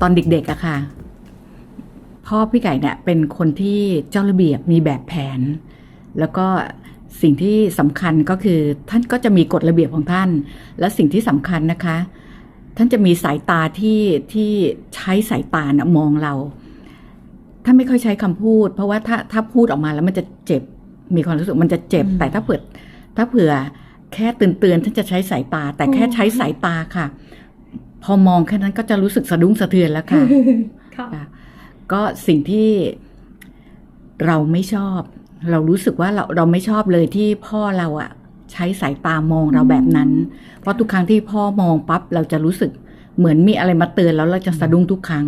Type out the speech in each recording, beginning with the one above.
ตอนเด็กๆอะค่ะ พ่อพี่ไก่เนี่ยเป็นคนที่เจ้าระเบียบมีแบบแผน แล้วก็สิ่งที่สำคัญก็คือท่านก็จะมีกฎระเบียบของท่าน และสิ่งที่สำคัญนะคะ ท่านจะมีสายตาที่ที่ใช้สายตานะมองเราท่านไม่ค่อยใช้คำพูด เพราะว่าถ้าถ้าพูดออกมาแล้วมันจะเจ็บมีความรู้สึกมันจะเจ็บอืมแต่ถ้าเผื่อถ้าเผื่อแค่เตือนเตือนๆท่านจะใช้สายตา แต่แค่อืมใช้สายตาค่ะ พอมองแค่นั้นก็จะรู้สึกสะดุ้งสะเทือนแล้วค่ะค่ะค่ะ ก็สิ่งที่เราไม่ชอบ เรารู้สึกว่าเราเราไม่ชอบเลยที่พ่อเราอะใช้สายตามองเราแบบนั้น เพราะทุกครั้งที่พ่อมองปั๊บเราจะรู้สึกเหมือนมีอะไรมาเตือนแล้วเราจะสะดุ้งทุกครั้ง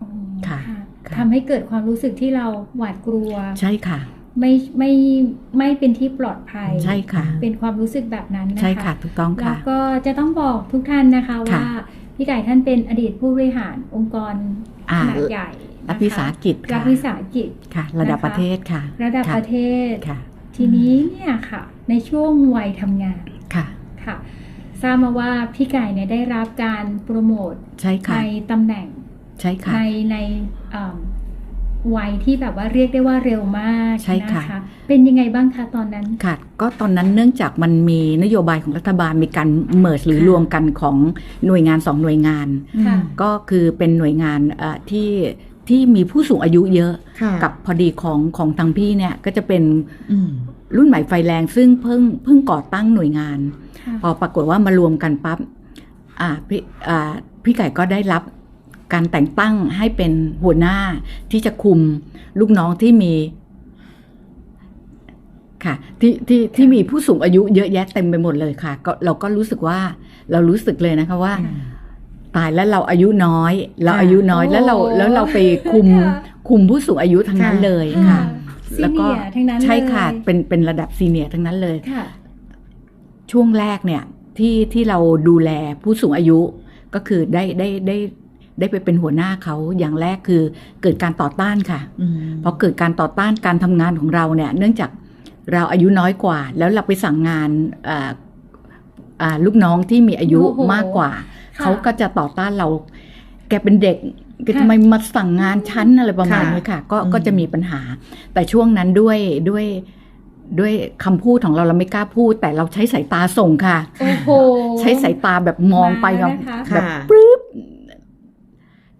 อ๋อค่ะค่ะทำให้เกิดความรู้สึกที่เราหวาดกลัว ใช่ค่ะ ไม่ไม่ไม่เป็นที่ปลอดภัย ใช่ค่ะ เป็นความรู้สึกแบบนั้นนะคะใช่ค่ะถูกต้องแล้วค่ะก็จะต้องบอกทุกท่านนะคะค่ะว่าพี่ไก่ท่านเป็นอดีตผู้บริหารองค์กรอ่าขนาดใหญ่รันะฐวิสาคะหกิจรัค่ะฐวิสาหกิจค่ะ ระดับนะคะประเทศค่ะ ระดับค่ประเทศค่ะ ทีนี้เนี่ยค่ะ ในช่วงวัยทำงานค่ะค่ะทราบมาว่าพี่ไก่เนี่ยได้รับการโปรโมทใช่ในค่ะตำแหน่งใช่ค่ะในในเอิ่ม วัยที่แบบว่าเรียกได้ว่าเร็วมากใช่ค่ะนเป็นยังไงบ้างคะตอนนั้น ค่ะ ก็ตอนนั้นเนื่องจากมันมีนโยบายของรัฐบาลมีการเมิร์หรือค่ะรวมกันของหน่วยงานสองหน่วยงาน ค่ะ ก็คือเป็นหน่วยงานเอ่อที่ที่มีผู้สูงอายุเยอะค่ะกับพอดีของของทางพี่เนี่ยก็จะเป็นอืมรุ่นใหม่ไฟแรงซึ่งเพิ่งเพิ่งก่อตั้งหน่วยงาน ค่ะ พอปรากฏว่ามารวมกันปั๊บอ่าพี่อ่าพี่ไก่ก็ได้รับ การแต่งตั้งให้เป็นหัวหน้าที่จะคุมลูกน้องที่มีค่ะที่ที่ที่มีผู้สูงอายุเยอะแยะเต็มไปหมดเลยค่ะก็เราก็รู้สึกว่าเรารู้สึกเลยนะคะว่าค่ะตายแล้วเราอายุน้อย เราค่ะอายุน้อยแล้วเราโอ้แล้วเราไปคุมค่ะคุมผู้สูงอายุทั้งนั้นค่ะเลยค่ะซีแล้วก็เนียร์ทั้งนั้นใช่ค่ะเลยเป็นเป็นระดับซีเนียร์ทั้งนั้นเลยค่ะช่วงแรกเนี่ยที่ที่เราดูแลผู้สูงอายุก็คือได้ได้ได้ ได้ไปเป็นหัวหน้าเขาอย่างแรกคือเกิดการต่อต้านค่ะอืมพอเกิดการต่อต้านการทำงานของเราเนี่ยเนื่องจากเราอายุน้อยกว่า แล้วเราไปสั่งงานอ่าอ่าลูกน้องที่มีอายุโอ้โหมากกว่าค่ะเขาก็จะต่อต้านเรา แกเป็นเด็กแกค่ะทำไมมาสั่งงานชั้นอะไรประมาณนี้ค่ะ ก็อืมก็จะมีปัญหา แต่ช่วงนั้นด้วยด้วยด้วยคำพูดของเราเราไม่กล้าพูด แต่เราใช้สายตาส่งค่ะโอ้โหใช้สายตาแบบมองไปมาแบบนะคะแบบค่ะปลื้บ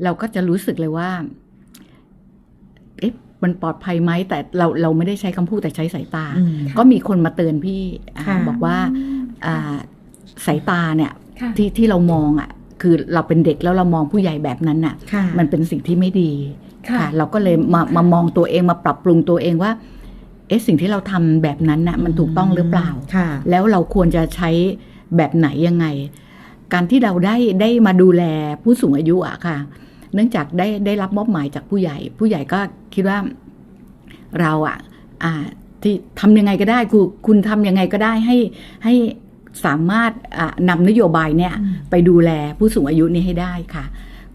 เราก็จะรู้สึกเลยว่า เอ๊ะมันปลอดภัยไหมแต่เราเราไม่ได้ใช้คำพูดแต่ใช้สายตาอืมก็มีคนมาเตือนพี่อ่าค่ะบอกว่าอ่าสายตาเนี่ยค่ะที่ที่เรามองอะ คือเราเป็นเด็กแล้วเรามองผู้ใหญ่แบบนั้นน่ะค่ะ มันเป็นสิ่งที่ไม่ดีค่ะ เราก็เลยมามามองตัวเองมาปรับปรุงตัวเองว่าเอ๊ะสิ่งที่เราทำแบบนั้นน่ะมันถูกต้องหรือเปล่าค่ะแล้วเราควรจะใช้แบบไหนยังไง การที่เราได้ได้มาดูแลผู้สูงอายุอะค่ะ เนื่องจากได้ได้รับมอบหมายจากผู้ใหญ่ ผู้ใหญ่ก็คิดว่าเราอะอ่าที่ทำยังไงก็ได้คือคุณทำยังไงก็ได้ให้ให้สามารถอ่านำนโยบายเนี่ยอืมไปดูแลผู้สูงอายุนี้ให้ได้ค่ะ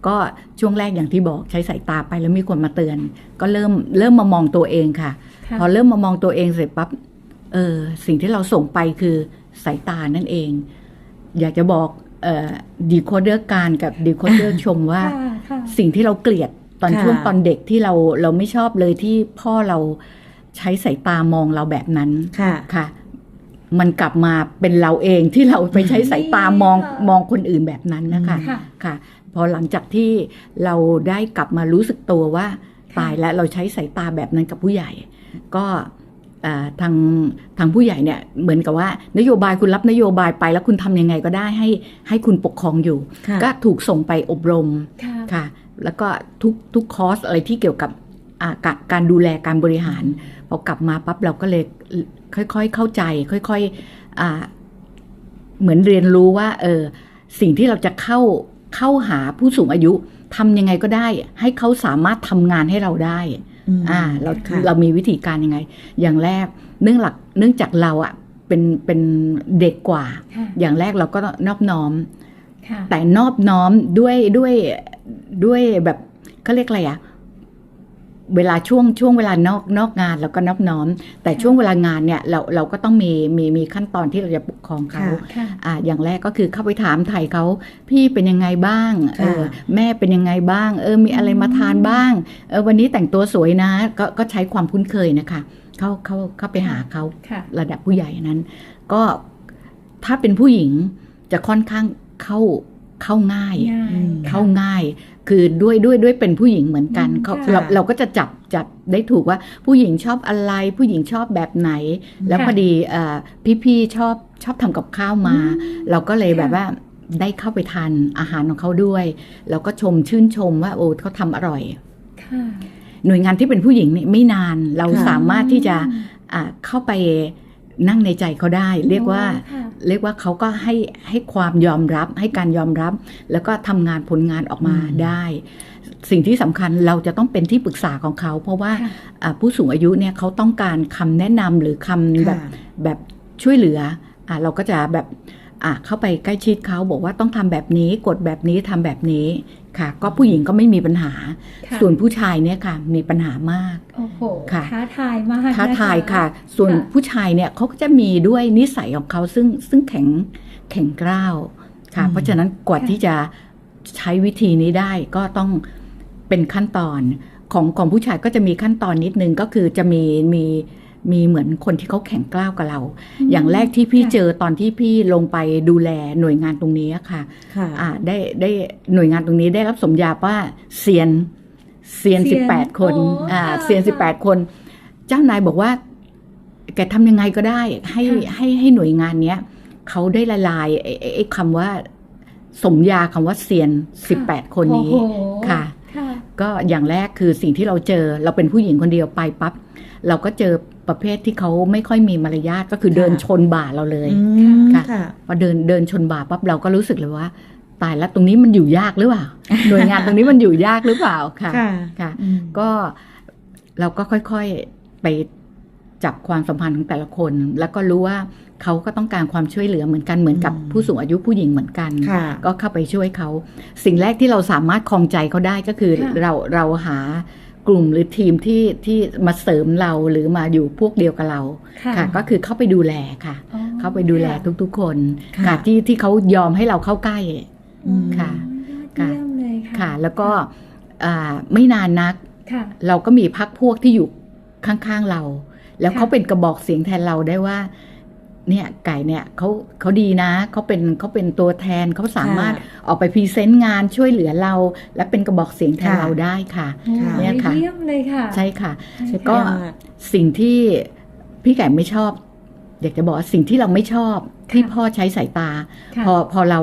ก็ช่วงแรกอย่างที่บอกใช้สายตาไปแล้วมีคนมาเตือน ก็เริ่มเริ่มมามองตัวเองค่ะค่ะพอเริ่มมามองตัวเองเสร็จปั๊บเออสิ่งที่เราส่งไปคือสายตานั่นเอง อยากจะบอกเอ่อ ดีโคเดอร์การกับดีโคเดอร์ชมว่าค่ะค่ะสิ่งที่เราเกลียดตอนค่ะช่วงตอนเด็กที่เราเราไม่ชอบเลยที่พ่อเราใช้สายตามองเราแบบนั้นค่ะค่ะ มันกลับมาเป็นเราเองที่เราไปใช้สายตามองค่ะมองคนอื่นแบบนั้นนะคะค่ะค่ะ พอหลังจากที่เราได้กลับมารู้สึกตัวว่าค่ะตายแล้วเราใช้สายตาแบบนั้นกับผู้ใหญ่ ก็อ่า ทางทางผู้ใหญ่เนี่ยเหมือนกับว่า นโยบายคุณรับนโยบายไปแล้วคุณทำยังไงก็ได้ให้ให้คุณปกครองอยู่ค่ะก็ถูกส่งไปอบรมค่ะค่ะแล้วก็ทุกทุกคอร์สอะไรที่เกี่ยวกับอ่ากะการดูแลการบริหารพอกลับมาปั๊บเราก็เลยค่อยๆเข้าใจ ค่อยๆอ่าเหมือนเรียนรู้ว่าเออสิ่งที่เราจะเข้าเข้าหาผู้สูงอายุทำยังไงก็ได้ ให้เขาสามารถทำงานให้เราได้ม อ่าเราค่ะเรามีวิธีการยังไง อย่างแรกเนื่องหลักเนื่องจากเราอะเป็นเป็นเด็กกว่าค่ะอย่างแรกเราก็นอบน้อมค่ะแต่นอบน้อมด้วยด้วยด้วยแบบเขาเรียกอะไรอะ เวลาช่วงช่วงเวลานอกนอกงานเราก็นอบน้อม แต่ช่วงเวลางานเนี่ยเราเราก็ต้องมีมีมีขั้นตอนที่เราจะปกครองเขาค่ะค่ะอ่าอย่างแรกก็คือเข้าไปถามไถ่เขาพี่เป็นยังไงบ้างเออค่ะแม่เป็นยังไงบ้าง เออมีอะไรมาทานบ้างเออวันนี้แต่งตัวสวยนะ ก็ก็ใช้ความคุ้นเคยนะคะเข้าเข้าเข้าไปหาเขาค่ะระดับผู้ใหญ่นั้น ก็ถ้าเป็นผู้หญิงจะค่อนข้างเข้าเข้าง่ายง่ายอืมเข้าง่าย คือด้วยด้วยด้วยเป็นผู้หญิงเหมือนกันอืมเขาค่ะเราเราก็จะจับจับได้ถูกว่าผู้หญิงชอบอะไร ผู้หญิงชอบแบบไหน แล้วค่ะพอดีเอ่อพี่ๆชอบชอบทำกับข้าวมา เราก็เลยแบบว่าได้เข้าไปทานอาหารของเขาด้วย แล้วก็ชมชื่นชมว่าโอ้เขาทำอร่อยค่ะหน่วยงานที่เป็นผู้หญิงนี่ไม่นานเราค่ะสามารถที่จะอ่าเข้าไป นั่งในใจเขาได้ เรียกว่าค่ะเรียกว่าเขาก็ให้ให้ความยอมรับ ให้การยอมรับ แล้วก็ทำงานผลงานออกมาอืมได้ สิ่งที่สำคัญเราจะต้องเป็นที่ปรึกษาของเขา เพราะว่าค่ะอ่าผู้สูงอายุเนี่ยเขาต้องการคำแนะนำหรือคำแบบค่ะแบบช่วยเหลืออ่าเราก็จะแบบ อ่าเข้าไปใกล้ชิดเขาบอกว่าต้องทำแบบนี้กดแบบนี้ทำแบบนี้ค่ะ ก็ผู้หญิงก็ไม่มีปัญหาค่ะส่วนผู้ชายเนี่ยค่ะมีปัญหามากโอ้โหค่ะท้าทายมากท้าทายนค่ะ ส่วนค่ะผู้ชายเนี่ยเขาก็จะมีด้วยนิสัยของเขาซึ่งซึ่งแข็งแข็งกร้าวค่ะอืมเพราะฉะนั้นกว่าที่จะใช้วิธีนี้ได้ก็ต้องเป็นขั้นตอนของของผู้ชายก็จะมีขั้นตอนนิดนึงก็คือจะมีมี มีเหมือนคนที่เขาแข็งกร้าวกับเรามอย่างแรกที่พี่ค่ะเจอตอนที่พี่ลงไปดูแลหน่วยงานตรงนี้อะค่ะค่ะอ่าได้ได้หน่วยงานตรงนี้ได้รับสมญาว่าเซียนเซียนเซีสิบยนแปดคนโอ้อ่าค่ะเซียนสิบแปดคน เจ้านายบอกว่า แกทำยังไงก็ได้ ให้ค่ะให้ให้หน่วยงานเนี้ยเขาได้ละลายไอ้ไอ้ไอ้คำว่า สมญาคำว่าเซียนสิบแปดคนนี้โอ้โหค่ะค่ะก็อย่างแรกคือสิ่งที่เราเจอเราเป็นผู้หญิงคนเดียวไปปั๊บเราก็เจอ ประเภทที่เขาไม่ค่อยมีมารยาทก็คือค่ะเดินชนบ่าเราเลยอืมค่ะค่ะพอเดินเดินชนบ่าปั๊บเราก็รู้สึกเลยว่า ตายแล้วตรงนี้มันอยู่ยากหรือเปล่าหน่วยงานตรงนี้มันอยู่ยากหรือเปล่าค่ะค่ะค่ะอืมก็เราก็ค่อยๆไปจับความสัมพันธ์ของแต่ละคน แล้วก็รู้ว่าเขาก็ต้องการความช่วยเหลือเหมือนกันเหมือนกับอืมผู้สูงอายุผู้หญิงเหมือนกันค่ะก็เข้าไปช่วยเขา สิ่งแรกที่เราสามารถคลองใจเขาได้ก็คือค่ะเราเราหา กลุ่มหรือทีมที่ที่มาเสริมเราหรือมาอยู่พวกเดียวกับเราค่ะค่ะก็คือเข้าไปดูแลค่ะอ๋อเข้าไปดูแลค่ะทุกๆคนค่ะค่ะที่ที่เขายอมให้เราเข้าใกล้อืมค่ะยอดเยี่ยมเลยค่ะค่ะ แล้วก็อ่าไม่นานนักค่ะเราก็มีพักพวกที่อยู่ข้างๆเรา แล้วค่ะเขาเป็นกระบอกเสียงแทนเราได้ว่า เนี่ยไก่เนี่ยเขาเขาดีนะเขาเป็นเขาเป็นตัวแทนเขาสามารถออกไปพรีเซนต์งานช่วยเหลือเรา และเป็นกระบอกเสียงแทนค่ะเราได้ค่ะโอ้ค่ะเนี่ยค่ะเยี่ยมเลยค่ะ ใช่ค่ะใช่ก็ค่ะสิ่งที่พี่ไก่ไม่ชอบอยากจะบอกว่าสิ่งที่เราไม่ชอบที่พ่อใช้สายตาค่ะพอพอเรา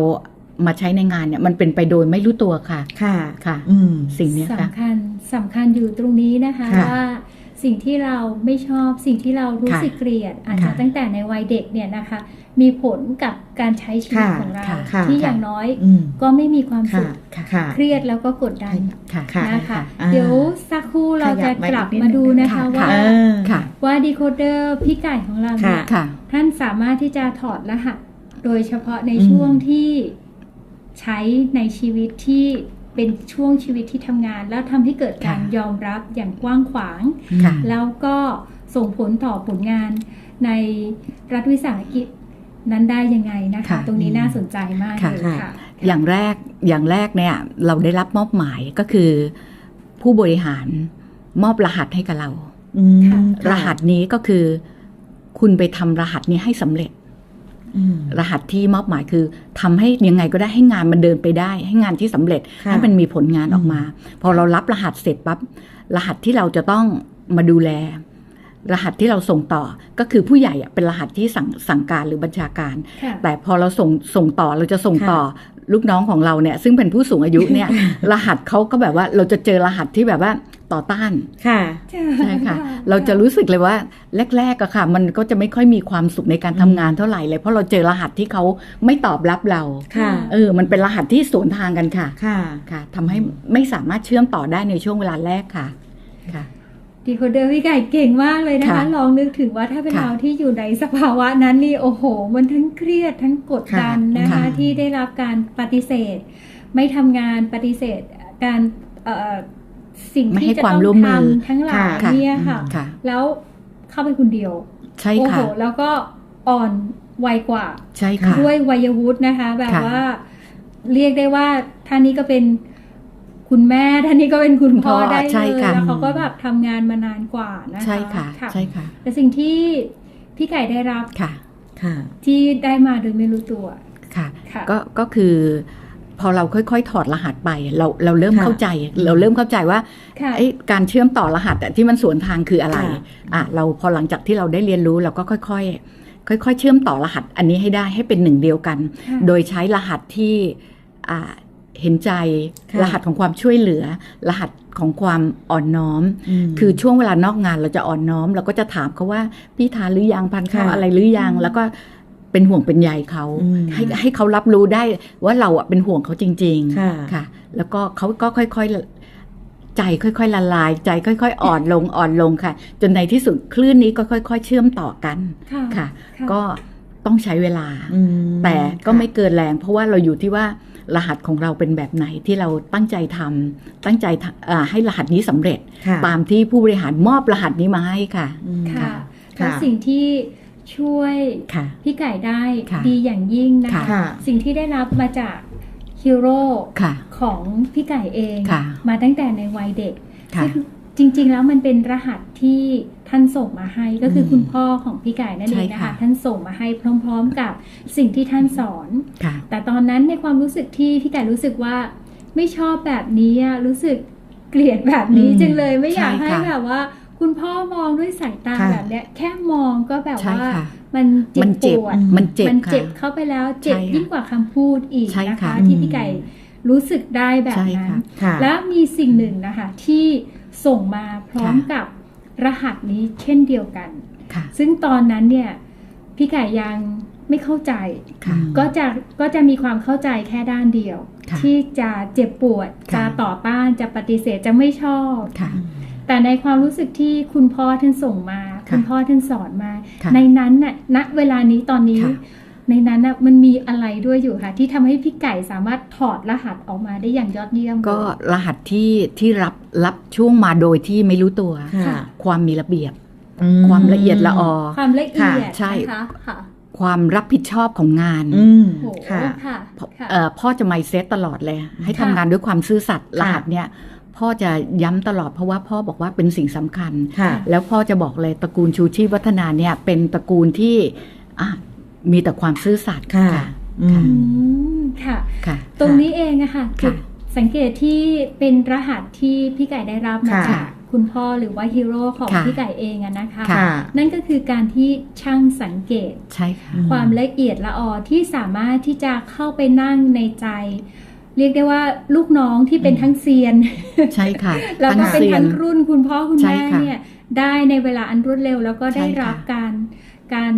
มาใช้ในงานเนี่ยมันเป็นไปโดยไม่รู้ตัวค่ะ ค่ะค่ะอืมสิ่งเนี้ยค่ะสำคัญสำคัญอยู่ตรงนี้นะคะค่ะว่า สิ่งที่เราไม่ชอบสิ่งที่เรารู้ค่ะสึกเกลียด อาจจะค่ะตั้งแต่ในวัยเด็กเนี่ยนะคะ มีผลกับการใช้ชีวิตค่ะของเราค่ะค่ะที่อย่างน้อยอืมก็ไม่มีความสุค่ะขค่ะเครียดแล้วก็กดดันค่ะค่ะนะคะอ่าเดี๋ยวสักครู่เราจะกลับมาดูนะคะค่ะว่าเออค่ะว่าดีโคเดอร์พี่ไก่ของเราเนี่ยค่ะค่ะท่านสามารถที่จะถอดรหัส โดยเฉพาะในอืมช่วงที่ใช้ในชีวิตที่ เป็นช่วงชีวิตที่ทำงาน แล้วทำให้เกิดการค่ะยอมรับอย่างกว้างขวางค่ะแล้วก็ส่งผลต่อผลงานในรัฐวิสาหกิจนั้นได้ยังไงนะคะค่ะตรงนี้น่าสนใจมากค่ะเลยค่ะ อย่างแรกอย่างแรกเนี่ยเราได้รับมอบหมายก็คือ ผู้บริหารมอบรหัสให้กับเราอืมค่ะค่ะรหัสนี้ก็คือ คุณไปทำรหัสนี้ให้สำเร็จอืม รหัสที่มอบหมายคือทำให้ยังไงก็ได้ให้งานมันเดินไปได้ ให้งานที่สำเร็จค่ะให้มันมีผลงานออกมา พอเรารับรหัสเสร็จปั๊บรหัสที่เราจะต้องมาดูแล รหัสที่เราส่งต่อก็คือผู้ใหญ่อะเป็นรหัสที่สั่งสั่งการหรือบัญชาการค่ะแต่พอเราส่งส่งต่อเราจะส่งค่ะต่อลูกน้องของเราเนี่ยซึ่งเป็นผู้สูงอายุเนี่ยรหัสเขาก็แบบว่าเราจะเจอรหัสที่แบบว่า ต่อต้านค่ะใช่ค่ะ เราจะรู้สึกเลยว่าแรกๆอะค่ะ มันก็จะไม่ค่อยมีความสุขในการทำงานเท่าไหร่เลยเพราะเราเจอรหัสที่เขาไม่ตอบรับเราค่ะเออมันเป็นรหัสที่สวนทางกันค่ะค่ะค่ะทำให้ไม่สามารถเชื่อมต่อได้ในช่วงเวลาแรกค่ะค่ะดีโคเดอร์พี่ไก่เก่งมากเลยนะคะค่ะลองนึกถึงว่าถ้าเป็นค่ะเราที่อยู่ในสภาวะนั้นนี่โอ้โห มันทั้งเครียดทั้งกดดันค่ะนะคะค่ะที่ได้รับการปฏิเสธ ไม่ทำงานปฏิเสธการเอ่อ สิ่งไม่ที่ให้จะความต้องร่วมมือทำทั้งหลายค่ะเนี่ยค่ะค่ะ แล้วเข้าไปคนเดียว ใช่โอ้โหค่ะ แล้วก็อ่อนไวกว่า ใช่ค่ะ ด้วยวัยวุฒินะคะ แบบค่ะว่าเรียกได้ว่าท่านนี้ก็เป็นคุณแม่ท่านนี้ก็เป็นคุณพ่อคุณพ่อได้ใช่เลยค่ะแล้วเขาก็แบบทำงานมานานกว่านะคะใช่ค่ะ ใช่ค่ะ แต่สิ่งที่พี่ไก่ได้รับค่ะ ค่ะ ที่ได้มาโดยไม่รู้ตัวค่ะค่ะก็ก็คือ พอเราค่อยๆ ถอดรหัสไป เราเราเริ่มค่ะเข้าใจ เราเริ่มเข้าใจว่าค่ะไอ้การเชื่อมต่อรหัสอะที่มันสวนทางคืออะไรค่ะอะเราพอหลังจากที่เราได้เรียนรู้เราก็ค่อยๆค่อยๆ เชื่อมต่อรหัสอันนี้ให้ได้ให้เป็นหนึ่งเดียวกันค่ะโดยใช้รหัสที่อ่าเห็นใจค่ะรหัสของความช่วยเหลือ รหัสของความอ่อนน้อมมคือช่วงเวลานอกงานเราจะอ่อนน้อม เราก็จะถามเขาว่าพี่ทานหรือยังพันข้าวค่ะอะไรหรือยังอืมแล้วก็ เป็นห่วงเป็นใยเขาอืมให้ให้เขารับรู้ได้ว่าเราอะเป็นห่วงเขาจริงค่ะๆค่ะ แล้วก็เขาก็ค่อย ๆ ใจค่อย ๆ ละลาย ใจค่อย ๆ อ่อนลงอ่อนลงค่ะ จนในที่สุดคลื่นนี้ก็ค่อย ๆ เชื่อมต่อกันค่ะค่ะค่ะก็ต้องใช้เวลาอืมแต่ก็ค่ะไม่เกินแรง เพราะว่าเราอยู่ที่ว่ารหัสของเราเป็นแบบไหนที่เราตั้งใจทำตั้งใจทำอ่าให้รหัสนี้สำเร็จค่ะตามที่ผู้บริหารมอบรหัสนี้มาให้ค่ะอืมค่ะค่ะแล้วสิ่งที่ ช่วยค่ะพี่ไก่ได้ค่ะดีอย่างยิ่งนะคะค่ะสิ่งที่ได้รับมาจากฮีโร่ค่ะของพี่ไก่เองค่ะมาตั้งแต่ในวัยเด็กค่ะซึ่งจริง ๆ แล้วมันเป็นรหัสที่ท่านส่งมาให้ก็คืออมคุณพ่อของพี่ไก่นั่นเองใช่นะค่ะคะ ท่านส่งมาให้พร้อม ๆ กับสิ่งที่ท่านสอนค่ะแต่ตอนนั้นในความรู้สึกที่พี่ไก่รู้สึกว่าไม่ชอบแบบนี้อะรู้สึกเกลียดแบบนี้อืมจังเลยไม่อยากใช่ให้ค่ะแบบว่า คุณพ่อมองด้วยสายตาค่ะแบบเนี้ยแค่มองก็แบบใช่ว่าค่ะมันเจ็มับนปเจ็บวดมันเจ็บมันค่ะเจ็บเข้าไปแล้วเจ็บใช่ค่ะยิ่งกว่าคำพูดอีกใช่นะค่ะคะที่พี่ไก่รู้สึกได้แบบใช่นั้นค่ะค่ะแล้วมีสิ่งหนึ่งนะคะที่ส่งมาพร้อมค่ะกับรหัสนี้เช่นเดียวกันค่ะซึ่งตอนนั้นเนี่ยพี่ไก่ยังไม่เข้าใจค่ะก็จะก็จะมีความเข้าใจแค่ด้านเดียวค่ะที่จะเจ็บปวดค่ะจะต่อต้าน จะปฏิเสธ จะไม่ชอบค่ะ แต่ในความรู้สึกที่คุณพ่อท่านส่งมาค่ะคุณพ่อท่านสอนมาค่ะในนั้นน่ะณเวลานี้ตอนนี้ค่ะในนั้นน่ะมันมีอะไรด้วยอยู่ค่ะ ที่ทำให้พี่ไก่สามารถถอดรหัสออกมาได้อย่างยอดเยี่ยม ก็รหัสที่ที่รับรับช่วงมาโดยที่ไม่รู้ตัวค่ะความมีระเบียบอืความละเอียดละออความละเอียดใช่นะคะค่ะความรับผิดชอบของงานอืมโอ้โหค่ะค่ะค่ะเอ่อพ่อจะไม่เซตตลอดเลย ให้ค่ะทำงานด้วยความซื่อสัตย์ค่ะรหัสเนี่ย พ่อจะย้ำตลอดเพราะว่าพ่อบอกว่าเป็นสิ่งสำคัญค่ะแล้วพ่อจะบอกเลยตระกูลชูชีพวัฒนาเนี่ยเป็นตระกูลที่อะมีแต่ความซื่อสัตย์ค่ะค่ะอืมอืมค่ะค่ะ ตรงนี้เองอะค่ะค่ะจุดสังเกตที่เป็นรหัสที่พี่ไก่ได้รับมาค่ะจากคุณพ่อหรือว่าฮีโร่ของค่ะพี่ไก่เองอะนะคะค่ะนั่นก็คือการที่ช่างสังเกตใช่ค่ะอืมความละเอียดละออที่สามารถที่จะเข้าไปนั่งในใจ เรียกได้ว่าลูกน้องที่เป็นอืมทั้งเซียน ใช่ค่ะแล้วก็เป็นซียทั้งรุ่นคุณพ่อคุณใช่แม่ค่ะเนี่ยได้ในเวลาอันรวดเร็วแล้วก็ได้ใช่ค่ะรับการการ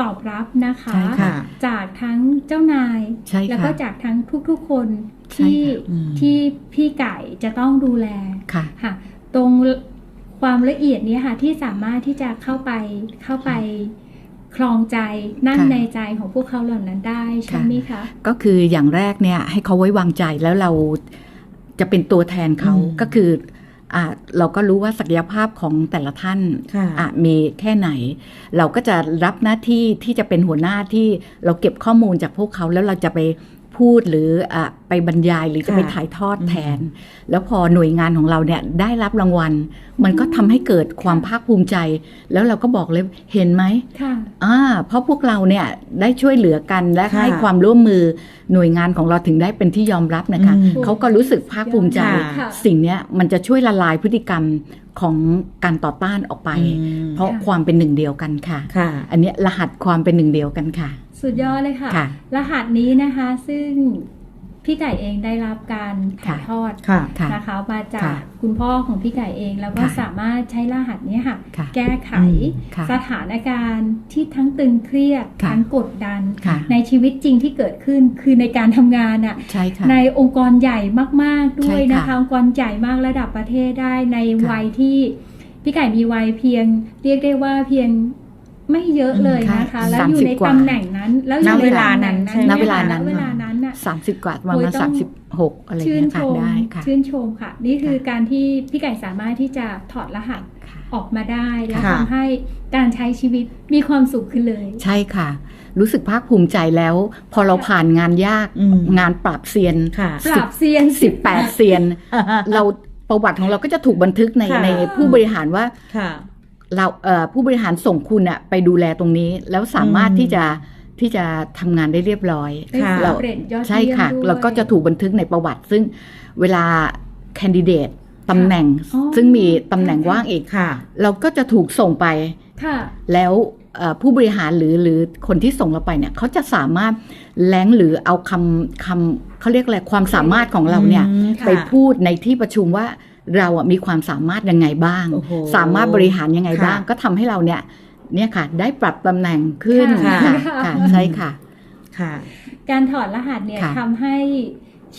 ตอบรับนะคะใช่ค่ะจากทั้งเจ้านายใช่แล้วค่ะก็จากทั้งทุกๆคนใช่ที่ค่ะอืมที่พี่ไก่จะต้องดูแลค่ะค่ะ ตรงความละเอียดเนี้ค่ะที่สามารถที่จะเข้าไปเข้าไป คลองใจนั่งค่ะในใจของพวกเขาเหล่านั้นได้ใช่ไหมคะ ก็คืออย่างแรกเนี่ยให้เขาไว้วางใจแล้วเราจะเป็นตัวแทนเขาอืมก็คืออ่าเราก็รู้ว่าศักยภาพของแต่ละท่านค่ะอะมีแค่ไหน เราก็จะรับหน้าที่ที่จะเป็นหัวหน้าที่เราเก็บข้อมูลจากพวกเขาแล้วเราจะไป พูดหรืออะไปบรรยายหรือจะค่ะไปถ่ายทอดแทน แล้วพอหน่วยงานของเราเนี่ยได้รับรางวัล มันก็ทำให้เกิดความภาคภูมิใจ แล้วเราก็บอกเลยเห็นไหมค่ะอ่าเพราะพวกเราเนี่ยได้ช่วยเหลือกันและค่ะให้ความร่วมมือหน่วยงานของเราถึงได้เป็นที่ยอมรับนะคะอืมเขาก็รู้สึกภาคภูมิใจค่ะสิ่งเนี้ยมันจะช่วยละลายพฤติกรรมของการต่อต้านออกไปอืมเพราะค่ะความเป็นหนึ่งเดียวกันค่ะค่ะอันเนี้ยรหัสความเป็นหนึ่งเดียวกันค่ะ สุดยอดเลยค่ะ ค่ะรหัสนี้นะคะ ซึ่งพี่ไก่เองได้รับการถ่ายค่ะทอดค่ะค่ะนะคะมาจากค่ะคุณพ่อของพี่ไก่เอง แล้วก็ค่ะสามารถใช้รหัสเนี้ยค่ะ ค่ะแก้ไขอืมค่ะสถานการณ์ที่ทั้งตึงเครียดค่ะทั้งกดดัน ค่ะ ในชีวิตจริงที่เกิดขึ้นคือในการทำงานอะ ใช่ค่ะ ในองค์กรใหญ่มาก ๆ ด้วยใช่ค่ะนะคะองค์กรใหญ่มากระดับประเทศได้ในค่ะวัยที่พี่ไก่มีวัยเพียง เรียกได้ว่าเพียง ไม่เยอะเลยนะคะค่ะแล้วอยู่ใน30กว่าตำแหน่งนั้น แล้วอยู่ณในเวลาตำแหนั้น่นงนั้นใช่ไหมณเวลานั้นณเวลานั้นน่ะสามสิบกว่าประโอ้มาณยต้สาอมงสิบหกอะไรชื่นเงี้ยชค่ะมได้ค่ะชื่นชมค่ะ นี่คือค่ะการที่พี่ไก่สามารถที่จะถอดรหัสค่ะออกมาได้และค่ะทำให้การใช้ชีวิตมีความสุขขึ้นเลย ใช่ค่ะ รู้สึกภาคภูมิใจแล้ว พอเราผ่านงานยากอืมงานปราบเซียนค่ะปราบเซียนสิบแปดเซียน เราประวัติของเราก็จะถูกบันทึกในค่ะในผู้บริหารว่าค่ะ เราเอ่อผู้บริหารส่งคุณอะไปดูแลตรงนี้ แล้วสามารถอืมที่จะที่จะทำงานได้เรียบร้อยได้ค่ะสำเร็จยอดใช่เยี่ยมค่ะด้วยเราก็จะถูกบันทึกในประวัติ ซึ่งเวลาแคนดิเดตตำแหน่งอ๋อซึ่งมีตำแหน่งค่ะว่างอีกค่ะ เราก็จะถูกส่งไปค่ะแล้วเอ่อผู้บริหารหรือหรือคนที่ส่งเราไปเนี่ยเขาจะสามารถแล้งหรือเอาคำคำเขาเรียกอะไรความสามารถของเราเนี่ยอืมค่ะไปพูดในที่ประชุมว่า เราอะมีความสามารถยังไงบ้างโอ้โหสามารถบริหารยังไงค่ะบ้าง ก็ทำให้เราเนี่ยเนี่ยค่ะ ได้ปรับตำแหน่งขึ้นค่ะค่ะค่ะค่ะใช่ค่ะค่ะ การถอดรหัสเนี่ยค่ะทำให้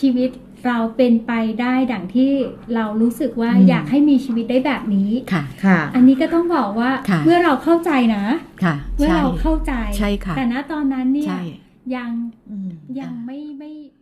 ชีวิตเราเป็นไปได้ดังที่เรารู้สึกว่าอืมอยากให้มีชีวิตได้แบบนี้ค่ะค่ะ อันนี้ก็ต้องบอกว่าค่ะเมื่อเราเข้าใจนะค่ะเมื่อใช่เราเข้าใจใช่ค่ะแต่ณตอนนั้นเนี่ยใช่ยังอืมยังไม่ไม่ไม่